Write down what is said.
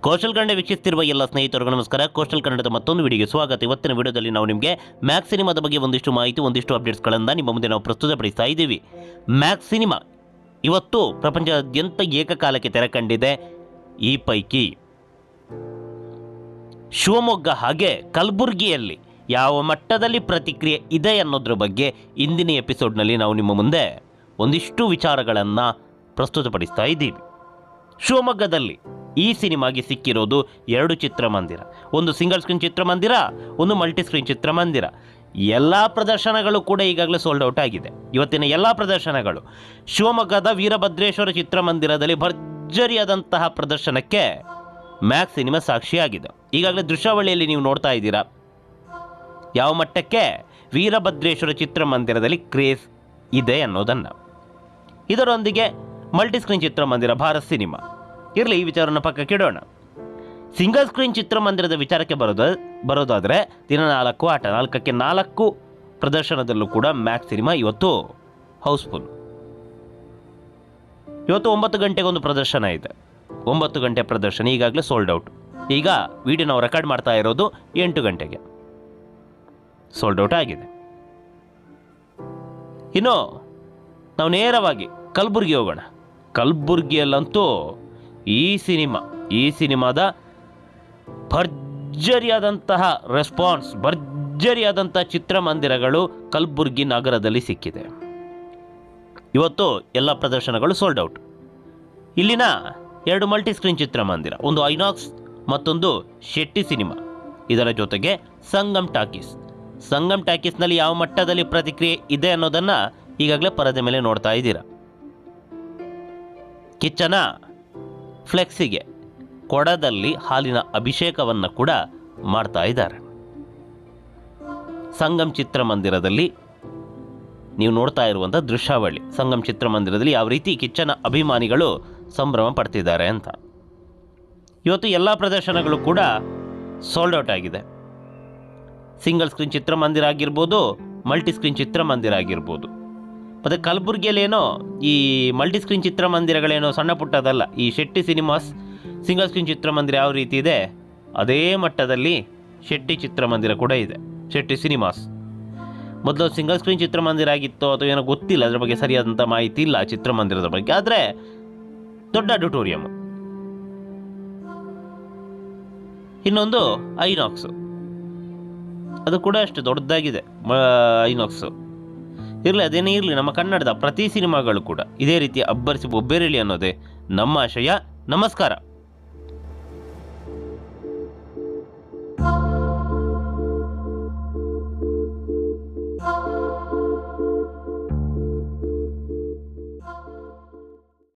ಕೌಶಲ್ ಕನ್ನಡ ವೀಕ್ಷಿಸ್ತಿರುವ ಎಲ್ಲ ಸ್ನೇಹಿತರಿಗೂ ನಮಸ್ಕಾರ. ಕೋಶಲ್ ಕನ್ನಡದ ಮತ್ತೊಂದು ವಿಡಿಯೋಗೆ ಸ್ವಾಗತ. ಇವತ್ತಿನ ವಿಡಿಯೋದಲ್ಲಿ ನಾವು ನಿಮಗೆ ಮ್ಯಾಕ್ಸ್ ಸಿನಿಮಾದ ಬಗ್ಗೆ ಒಂದಿಷ್ಟು ಮಾಹಿತಿ, ಒಂದಿಷ್ಟು ಅಪ್ಡೇಟ್ಸ್ಗಳನ್ನು ನಿಮ್ಮ ಮುಂದೆ ನಾವು ಪ್ರಸ್ತುತಪಡಿಸ್ತಾ ಇದ್ದೀವಿ. ಮ್ಯಾಕ್ಸ್ ಸಿನಿಮಾ ಇವತ್ತು ಪ್ರಪಂಚದಾದ್ಯಂತ ಏಕಕಾಲಕ್ಕೆ ತೆರೆ ಕಂಡಿದೆ ಈ ಪೈಕಿ. ಶಿವಮೊಗ್ಗ ಹಾಗೆ ಕಲಬುರಗಿಯಲ್ಲಿ ಯಾವ ಮಟ್ಟದಲ್ಲಿ ಪ್ರತಿಕ್ರಿಯೆ ಇದೆ ಅನ್ನೋದ್ರ ಬಗ್ಗೆ ಇಂದಿನ ಎಪಿಸೋಡ್ನಲ್ಲಿ ನಾವು ನಿಮ್ಮ ಮುಂದೆ ಒಂದಿಷ್ಟು ವಿಚಾರಗಳನ್ನು ಪ್ರಸ್ತುತಪಡಿಸ್ತಾ ಇದ್ದೀವಿ. ಶಿವಮೊಗ್ಗದಲ್ಲಿ ಈ ಸಿನಿಮಾಗೆ ಸಿಕ್ಕಿರೋದು ಎರಡು ಚಿತ್ರಮಂದಿರ. ಒಂದು ಸಿಂಗಲ್ ಸ್ಕ್ರೀನ್ ಚಿತ್ರಮಂದಿರ, ಒಂದು ಮಲ್ಟಿ ಸ್ಕ್ರೀನ್ ಚಿತ್ರಮಂದಿರ. ಎಲ್ಲ ಪ್ರದರ್ಶನಗಳು ಕೂಡ ಈಗಾಗಲೇ ಸೋಲ್ಡ್ ಔಟ್ ಆಗಿದೆ. ಇವತ್ತಿನ ಎಲ್ಲ ಪ್ರದರ್ಶನಗಳು. ಶಿವಮೊಗ್ಗದ ವೀರಭದ್ರೇಶ್ವರ ಚಿತ್ರಮಂದಿರದಲ್ಲಿ ಭರ್ಜರಿಯಾದಂತಹ ಪ್ರದರ್ಶನಕ್ಕೆ ಮ್ಯಾಕ್ಸ್ ಸಿನಿಮಾ ಸಾಕ್ಷಿಯಾಗಿದೆ. ಈಗಾಗಲೇ ದೃಶ್ಯಾವಳಿಯಲ್ಲಿ ನೀವು ನೋಡ್ತಾ ಇದ್ದೀರಾ. ಯಾವ ಮಟ್ಟಕ್ಕೆ ವೀರಭದ್ರೇಶ್ವರ ಚಿತ್ರಮಂದಿರದಲ್ಲಿ ಕ್ರೇಜ್ ಇದೆ ಅನ್ನೋದನ್ನು. ಇದರೊಂದಿಗೆ ಮಲ್ಟಿ ಸ್ಕ್ರೀನ್ ಚಿತ್ರಮಂದಿರ ಭಾರತ್ ಸಿನಿಮಾ. ಇರಲಿ, ಈ ವಿಚಾರನ ಪಕ್ಕಕ್ಕೆ ಇಡೋಣ. ಸಿಂಗಲ್ ಸ್ಕ್ರೀನ್ ಚಿತ್ರಮಂದಿರದ ವಿಚಾರಕ್ಕೆ ಬರೋದು, ಬರೋದಾದರೆ ದಿನ ನಾಲ್ಕು ಆಟ, ನಾಲ್ಕಕ್ಕೆ ನಾಲ್ಕು ಪ್ರದರ್ಶನದಲ್ಲೂ ಕೂಡ ಮ್ಯಾಕ್ಸ್ ಸಿನಿಮಾ ಇವತ್ತು ಹೌಸ್ಫುಲ್. ಇವತ್ತು ಒಂಬತ್ತು ಗಂಟೆಗೆ ಒಂದು ಪ್ರದರ್ಶನ ಇದೆ. ಒಂಬತ್ತು ಗಂಟೆ ಪ್ರದರ್ಶನ ಈಗಾಗಲೇ ಸೋಲ್ಡ್ ಔಟ್ ಈಗ ವಿಡಿಯೋ ನಾವು ರೆಕಾರ್ಡ್ ಮಾಡ್ತಾ ಇರೋದು ಎಂಟು ಗಂಟೆಗೆ. ಸೋಲ್ಡ್ ಔಟ್ ಆಗಿದೆ. ಇನ್ನು, ನಾವು ನೇರವಾಗಿ ಕಲಬುರ್ಗಿ ಹೋಗೋಣ. ಕಲಬುರ್ಗಿಯಲ್ಲಂತೂ ಈ ಸಿನಿಮಾ, ಈ ಸಿನಿಮಾದ ಭರ್ಜರಿಯಾದಂತಹ ರೆಸ್ಪಾನ್ಸ್ ಭರ್ಜರಿಯಾದಂತಹ ಚಿತ್ರಮಂದಿರಗಳು ಕಲಬುರ್ಗಿ ನಗರದಲ್ಲಿ ಸಿಕ್ಕಿದೆ. ಇವತ್ತು ಎಲ್ಲ ಪ್ರದರ್ಶನಗಳು ಸೋಲ್ಡ್ ಔಟ್ ಇಲ್ಲಿನ ಎರಡು ಮಲ್ಟಿ ಸ್ಕ್ರೀನ್ ಚಿತ್ರಮಂದಿರ, ಒಂದು ಐನಾಕ್ಸ್ ಮತ್ತೊಂದು ಶೆಟ್ಟಿ ಸಿನಿಮಾ. ಇದರ ಜೊತೆಗೆ ಸಂಗಮ್ ಟಾಕೀಸ್. ಸಂಗಮ್ ಟಾಕೀಸ್ನಲ್ಲಿ ಯಾವ ಮಟ್ಟದಲ್ಲಿ ಪ್ರತಿಕ್ರಿಯೆ ಇದೆ ಅನ್ನೋದನ್ನು ಈಗಾಗಲೇ ಪರದೆ ಮೇಲೆ ನೋಡ್ತಾ ಇದ್ದೀರಾ. ಕಿಚ್ಚನ ಫ್ಲೆಕ್ಸಿಗೆ ಕೊಡದಲ್ಲಿ ಹಾಲಿನ ಅಭಿಷೇಕವನ್ನು ಕೂಡ ಮಾಡ್ತಾ ಇದ್ದಾರೆ. ಸಂಗಮ್ ಚಿತ್ರಮಂದಿರದಲ್ಲಿ ನೀವು ನೋಡ್ತಾ ಇರುವಂಥ ದೃಶ್ಯಾವಳಿ. ಸಂಗಮ್ ಚಿತ್ರಮಂದಿರದಲ್ಲಿ ಯಾವ ರೀತಿ ಕಿಚ್ಚನ ಅಭಿಮಾನಿಗಳು ಸಂಭ್ರಮ ಪಡ್ತಿದ್ದಾರೆ ಅಂತ. ಇವತ್ತು ಎಲ್ಲ ಪ್ರದರ್ಶನಗಳು ಕೂಡ ಸೋಲ್ಡ್ ಔಟ್ ಆಗಿದೆ. ಸಿಂಗಲ್ ಸ್ಕ್ರೀನ್ ಚಿತ್ರಮಂದಿರ ಆಗಿರ್ಬೋದು ಮಲ್ಟಿ ಸ್ಕ್ರೀನ್ ಚಿತ್ರಮಂದಿರ ಆಗಿರ್ಬೋದು. ಮತ್ತು ಕಲಬುರಗಿಯಲ್ಲಿ ಏನೋ ಈ ಮಲ್ಟಿ ಸ್ಕ್ರೀನ್ ಚಿತ್ರಮಂದಿರಗಳೇನೋ ಸಣ್ಣ ಪುಟ್ಟದಲ್ಲ, ಈ ಶೆಟ್ಟಿ ಸಿನಿಮಾಸ್ ಸಿಂಗಲ್ ಸ್ಕ್ರೀನ್ ಚಿತ್ರಮಂದಿರ ಯಾವ ರೀತಿ ಇದೆ, ಅದೇ ಮಟ್ಟದಲ್ಲಿ ಶೆಟ್ಟಿ ಚಿತ್ರಮಂದಿರ ಕೂಡ ಇದೆ, ಶೆಟ್ಟಿ ಸಿನಿಮಾಸ್. ಮೊದಲು ಸಿಂಗಲ್ ಸ್ಕ್ರೀನ್ ಚಿತ್ರಮಂದಿರ ಆಗಿತ್ತು ಅಥವಾ ಏನೋ ಗೊತ್ತಿಲ್ಲ, ಅದರ ಬಗ್ಗೆ ಸರಿಯಾದಂಥ ಮಾಹಿತಿ ಇಲ್ಲ ಚಿತ್ರಮಂದಿರದ ಬಗ್ಗೆ, ಆದರೆ ದೊಡ್ಡ ಆಡಿಟೋರಿಯಂ ಇನ್ನೊಂದು ಐನಾಕ್ಸು ಅದು ಕೂಡ ಅಷ್ಟು ದೊಡ್ಡದಾಗಿದೆ ಐನಾಕ್ಸು ಇರಲಿ, ಅದೇನೇ ಇರಲಿ, ನಮ್ಮ ಕನ್ನಡದ ಪ್ರತಿ ಸಿನಿಮಾಗಳು ಕೂಡ ಇದೇ ರೀತಿ ಅಬ್ಬರಿಸಿ ಒಬ್ಬೆರಲಿ ಅನ್ನೋದೇ ನಮ್ಮ ಆಶಯ. ನಮಸ್ಕಾರ.